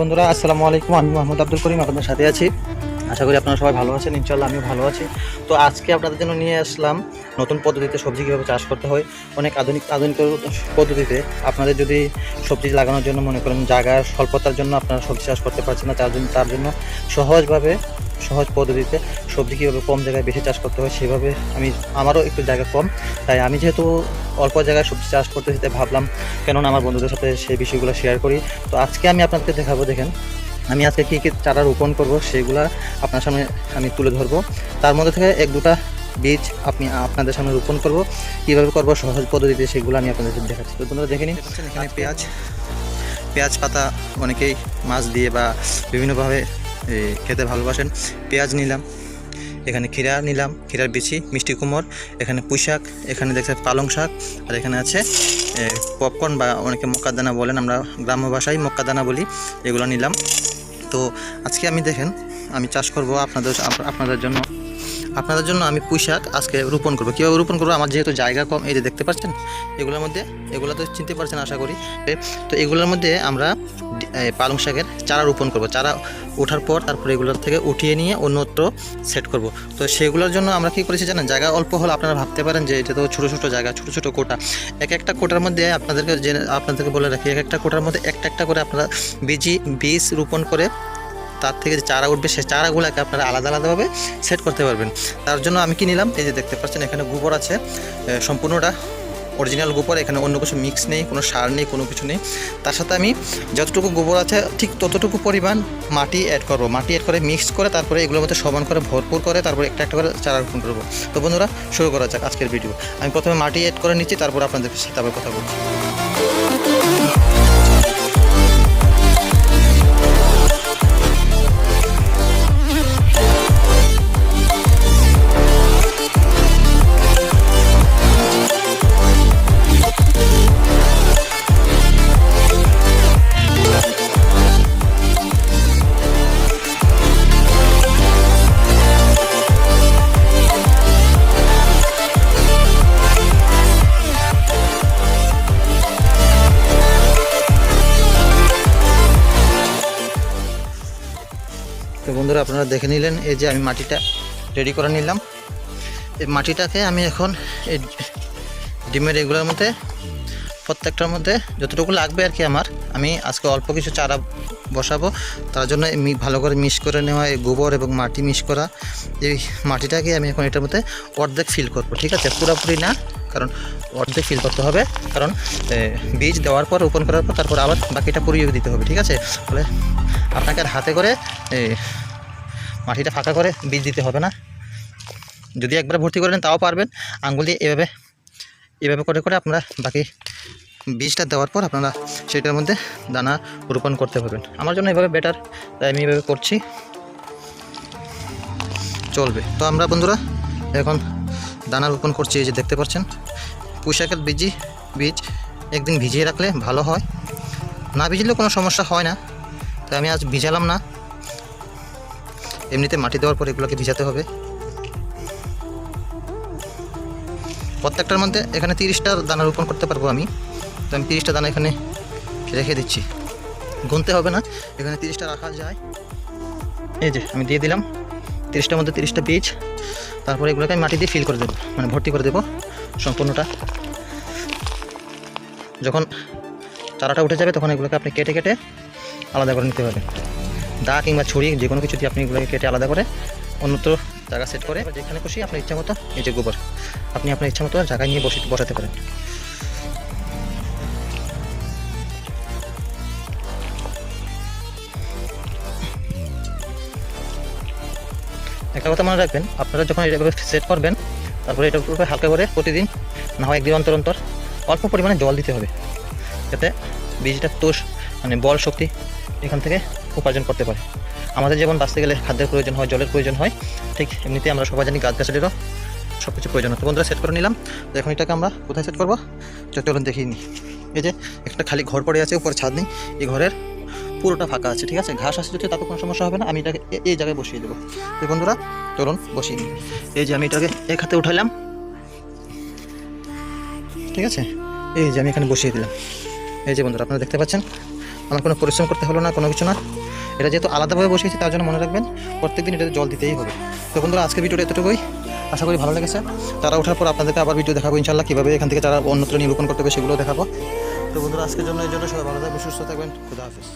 বন্ধুরা, আসসালামু আলাইকুম। আমি মোহাম্মদ আব্দুল করিম, আপনাদের সাথে আছি। আশা করি আপনারা সবাই ভালো আছেন ইনশাল্লাহ আমিও ভালো আছি। তো আজকে আপনাদের জন্য নিয়ে আসলাম নতুন পদ্ধতিতে সবজি কীভাবে চাষ করতে হয়, অনেক আধুনিক আধুনিক পদ্ধতিতে আপনাদের যদি সবজি লাগানোর জন্য মনে করেন জায়গার স্বল্পতার জন্য আপনারা সবজি চাষ করতে পারছেন না, তার জন্য তার জন্য সহজভাবে, সহজ পদ্ধতিতে সবজি কীভাবে কম জায়গায় বেশি চাষ করতে হয়, সেভাবে আমি, আমারও একটু জায়গা কম। তাই আমি যেহেতু অল্প জায়গায় সবজি চাষ করতে যেতে ভাবলাম, কেননা আমার বন্ধুদের সাথে সেই বিষয়গুলো শেয়ার করি। তো আজকে আমি আপনাদেরকে দেখাবো, দেখেন, আমি আজকে কী কী চারা রোপণ করব সেগুলো আপনার সামনে আমি তুলে ধরবো। তার মধ্যে থেকে এক দুটা বীজ আপনি আপনাদের সামনে রোপণ করব। কীভাবে করব, সহজ পদ্ধতিতে সেগুলো আমি আপনাদের দেখাচ্ছি। তো তোমরা দেখে নিন। এখানে পেঁয়াজ পেঁয়াজ পাতা অনেকেই মাছ দিয়ে বা বিভিন্নভাবে খেতে ভালোবাসেন। পেঁয়াজ নিলাম। এখানে ক্ষীরা নিলাম, ক্ষীরার বিচি, মিষ্টি কুমড় এখানে পুঁই শাক এখানে দেখছে পালং শাক, আর এখানে আছে পপকর্ন বা অনেকে মক্কাদানা বলেন, আমরা গ্রাম্য ভাষায় মক্কাদানা বলি, এগুলো নিলাম। তো আজকে আমি দেখেন, আমি চাষ করব আপনাদের আপনাদের জন্য। আপনাদের জন্য আমি পুঁই শাক আজকে রোপণ করব। কীভাবে রোপণ করব? আমার যেহেতু জায়গা কম, এই যে দেখতে পাচ্ছেন, এগুলোর মধ্যে এগুলো তো চিনতে পারছেন আশা করি। তো এগুলোর মধ্যে আমরা পালং শাকের চারা রোপণ করব। চারা ওঠার পর তারপরে এগুলোর থেকে উঠিয়ে নিয়ে অন্যত্র সেট করব। তো সেগুলোর জন্য আমরা কি করেছি জানেন? জায়গা অল্প হলে আপনারা ভাবতে পারেন যে এটা তো ছোটো ছোটো জায়গা, ছোটো ছোটো কোটা। এক একটা কোটার মধ্যে আপনাদেরকে যে, আপনাদেরকে বলে রাখি, এক একটা কোটার মধ্যে একটা একটা করে আপনারা বীজি, বীজ রোপণ করে তার থেকে যে চারা উঠবে সেই চারাগুলোকে আপনারা আলাদা আলাদাভাবে সেট করতে পারবেন। তার জন্য আমি কি নিলাম? এই যে দেখতে পাচ্ছেন এখানে গোবর আছে সম্পূর্ণটা অরিজিনাল গোবর, এখানে অন্য কিছু মিক্স নেই, কোনো সার নেই, কোনো কিছু নেই। তার সাথে আমি যতটুকু গোবর আছে, ঠিক ততটুকু পরিমাণ মাটি অ্যাড করব। মাটি অ্যাড করে মিক্স করে তারপরে এগুলোর মধ্যে সমান করে ভরপুর করে তারপরে একটা একটা করে চারা রোপণ করব। তো বন্ধুরা, শুরু করা যাক আজকের ভিডিও আমি প্রথমে মাটি অ্যাড করে নিচ্ছি, তারপর আপনাদের সাথে আবার কথা বলছি। তো বন্ধুরা আপনারা দেখে নিলেন এই যে আমি মাটিটা রেডি করে নিলাম। এই মাটিটাকে আমি এখন এই ডিমের এগুলোর মধ্যে, প্রত্যেকটার মধ্যে যতটুকু লাগবে আর কি আমার, আমি আজকে অল্প কিছু চারা বসাবো। তার জন্য ভালো করে মিক্স করে নেওয়া এই গোবর এবং মাটি মিক্স করা। এই মাটিটাকে আমি এখন এটার মধ্যে অর্ধেক ফিল করব, ঠিক আছে? পুরোপুরি না কারণ অর্ধেক ফিল করতে হবে। কারণ বীজ দেওয়ার পর, রোপণ করার পর, তারপর আবার বাকিটা পুরিয়ে দিতে হবে, ঠিক আছে? ফলে আপনাকে আর হাতে করে মাটিটা ফাঁকা করে বীজ দিতে হবে না। যদি একবার ভর্তি করে নেন তাও পারবেন। আঙ্গুল দিয়ে এভাবে এভাবে করে করে আপনারা বাকি বীজটা দেওয়ার পর, আপনারা সেটার মধ্যে দানা রোপণ করতে পারবেন। আমার জন্য এভাবে বেটার তাই আমি এভাবে করছি। চলবে। তো আমরা বন্ধুরা, এখন দানা রোপণ করছি, এই যে দেখতে পাচ্ছেন। পুঁশাকের বীজি, বীজ একদিন ভিজিয়ে রাখলে ভালো হয়। না ভিজলেও কোনো সমস্যা হয় না। তো আমি আজ ভিজালাম না। এমনিতে মাটি দেওয়ার পর এগুলোকে ভিজাতে হবে। প্রত্যেকটার মধ্যে এখানে তিরিশটা দানা রোপণ করতে পারব আমি। তো আমি তিরিশটা দানা এখানে রেখে দিচ্ছি। গুনতে হবে না। এখানে তিরিশটা রাখা যায়। এই যে আমি দিয়ে দিলাম। তিরিশটার মধ্যে তিরিশটা বীজ। তারপরে এগুলোকে আমি মাটি দিয়ে ফিল করে দেবো। মানে ভর্তি করে দেবো। সম্পূর্ণটা। যখন চারাটা উঠে যাবে, তখন এগুলোকে আপনি কেটে কেটে আলাদা করে নিতে পারবেন দা কিংবা ছুরি, যে কোনো কিছু দিয়ে আপনি এগুলোকে কেটে আলাদা করে অন্যত্র জায়গা সেট করে যেখানে খুশি আপনার ইচ্ছা মতো এই যে গোবর, আপনি আপনার ইচ্ছা মতো জায়গায় নিয়ে বসে বসাতে পারেন। একটা কথা মনে রাখবেন, আপনারা যখন এভাবে সেট করবেন তারপরে এটার উপরে হালকা করে প্রতিদিন, না হয় একদিন অন্তর অন্তর অল্প পরিমাণে জল দিতে হবে, যাতে বীজটা তোষ মানে বল শক্তি এখান থেকে উপার্জন করতে পারে। আমাদের যেমন বাঁচতে গেলে খাদ্যের প্রয়োজন হয়, জলের প্রয়োজন হয়, ঠিক এমনিতে আমরা সবাই জানি গাছগাছালিরও সব কিছু প্রয়োজন হয়। বন্ধুরা সেট করে নিলাম। তো এখন এটাকে আমরা কোথায় সেট করব? চলুন দেখিয়ে নিই এই যে একটা খালি ঘর পড়ে আছে, উপরে ছাদ নেই। এই ঘরের পুরোটা ফাঁকা আছে, ঠিক আছে? ঘাস আসে যদি তাতে কোনো সমস্যা হবে না, আমি এটাকে এই জায়গায় বসিয়ে দেবো। তো বন্ধুরা, চলুন, বসিয়ে নিই এই যে আমি এটাকে এক হাতে উঠালাম। ঠিক আছে? এই যে আমি এখানে বসিয়ে দিলাম। এই যে বন্ধুরা, আপনারা দেখতে পাচ্ছেন? আমার কোনো পরিশ্রম করতে হলো না, কোনো কিছু না। এটা যেহেতু আলাদাভাবে বসিয়েছি, তার জন্য মনে রাখবেন, প্রত্যেকদিন এটাতে জল দিতেই হবে। তো বন্ধুরা, আজকের ভিডিওটা এতটুকুই। আশা করি ভালো লেগেছে। তারা ওঠার পর আপনাদেরকে আবার ভিডিও দেখাবো ইনশাল্লাহ কীভাবে এখান থেকে তারা অন্যত্র নিরূপণ করতে হবে সেগুলো দেখাবো। তো বন্ধুরা, আজকের জন্য এই জন্য সবাই ভালো থাকবেন, সুস্থ থাকবেন। খুদা হাফিজ।